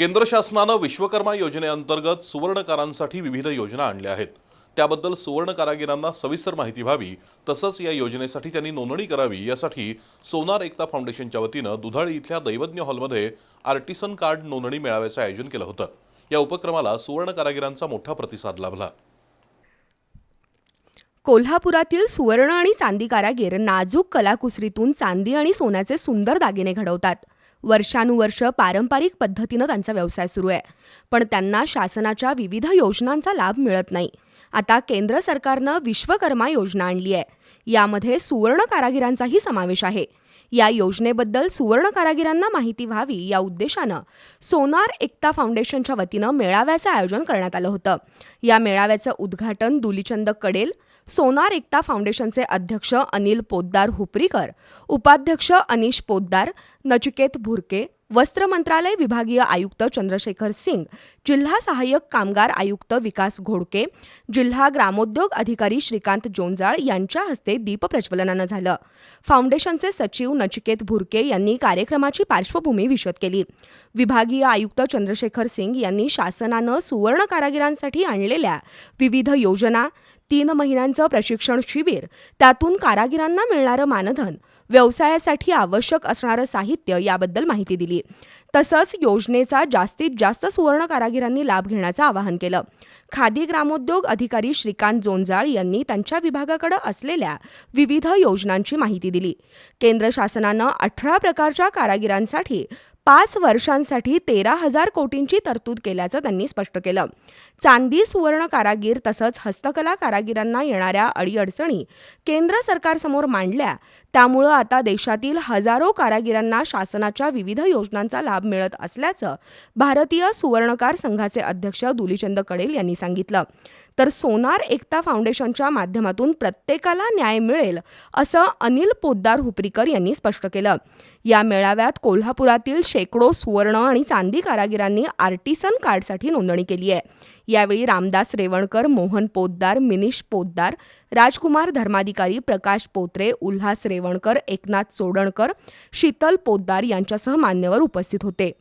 केंद्र शासनानं विश्वकर्मा योजनेअंतर्गत सुवर्णकारांसाठी विविध योजना आणल्या आहेत. त्याबद्दल सुवर्ण कारागिरांना सविस्तर माहिती व्हावी तसंच या योजनेसाठी त्यांनी नोंदणी करावी यासाठी सोनार एकता फाउंडेशनच्या वतीनं दुधाळी इथल्या दैवज्ञ हॉलमध्ये आर्टिसन कार्ड नोंदणी मेळाव्याचं आयोजन केलं होतं. या उपक्रमाला सुवर्ण कारागिरांचा मोठा प्रतिसाद लाभला. कोल्हापुरातील सुवर्ण आणि चांदी कारागीर नाजूक कलाकुसरीतून चांदी आणि सोन्याचे सुंदर दागिने घडवतात. वर्षानुवर्ष पारंपरिक पद्धतीनं त्यांचा व्यवसाय सुरू आहे. पण त्यांना शासनाच्या विविध योजनांचा लाभ मिळत नाही. आता केंद्र सरकारनं विश्वकर्मा योजना आणली आहे. यामध्ये सुवर्ण कारागिरांचाही समावेश आहे. या योजनेबद्दल सुवर्ण कारागिरांना माहिती व्हावी या उद्देशानं सोनार एकता फाउंडेशनच्या वतीनं मेळाव्याचं आयोजन करण्यात आलं होतं. या मेळाव्याचं उद्घाटन दुलीचंद कडेल सोनार एकता फाउंडेशनचे अध्यक्ष अनिल पोद्दार हुपरीकर उपाध्यक्ष अनिश पोद्दार नचिकेत भुरके वस्त्र मंत्रालय विभागीय आयुक्त चंद्रशेखर सिंग जिल्हा सहाय्यक कामगार आयुक्त विकास घोडके जिल्हा ग्रामोद्योग अधिकारी श्रीकांत जोंजाळ यांच्या हस्ते दीपप्रज्वलनानं झालं. फाउंडेशनचे सचिव नचिकेत भुरके यांनी कार्यक्रमाची पार्श्वभूमी विशद केली. विभागीय आयुक्त चंद्रशेखर सिंग यांनी शासनानं सुवर्ण कारागिरांसाठी आणलेल्या विविध योजना तीन महिन्यांचं प्रशिक्षण शिबिर त्यातून कारागिरांना मिळणारं मानधन व्यवसायासाठी आवश्यक असणारं साहित्य याबद्दल माहिती दिली. तसंच योजनेचा जास्तीत जास्त सुवर्ण कारागिरांनी लाभ घेण्याचं आवाहन केलं. खादी ग्रामोद्योग अधिकारी श्रीकांत जोंजाळ यांनी त्यांच्या विभागाकडे असलेल्या विविध योजनांची माहिती दिली. केंद्र शासनानं अठरा प्रकारच्या कारागिरांसाठी पाच वर्षांसाठी तेरा हजार कोटींची तरतूद केल्याचं त्यांनी स्पष्ट केलं. चांदी सुवर्ण कारागीर तसंच हस्तकला कारागिरांना येणाऱ्या अडीअडचणी केंद्र सरकारसमोर मांडल्या त्यामुळं आता देशातील हजारो कारागिरांना शासनाच्या विविध योजनांचा लाभ मिळत असल्याचं भारतीय सुवर्णकार संघाचे अध्यक्ष दुलीचंद कडेल यांनी सांगितलं. तर सोनार एकता फाउंडेशनच्या माध्यमातून प्रत्येकाला न्याय मिळेल असं अनिल पोद्दार हुपरीकर यांनी स्पष्ट केलं. या मेळाव्यात कोल्हापुरातील शेकडो सुवर्ण आणि चांदी कारागिरांनी आर्टिसन कार्डसाठी नोंदणी केली आहे. यावेळी रामदास रेवणकर मोहन पोद्दार मिनिश पोद्दार राजकुमार धर्माधिकारी प्रकाश पोत्रे उल्हास रेवणकर एकनाथ चोडणकर शीतल पोद्दार यांच्यासह मान्यवर उपस्थित होते.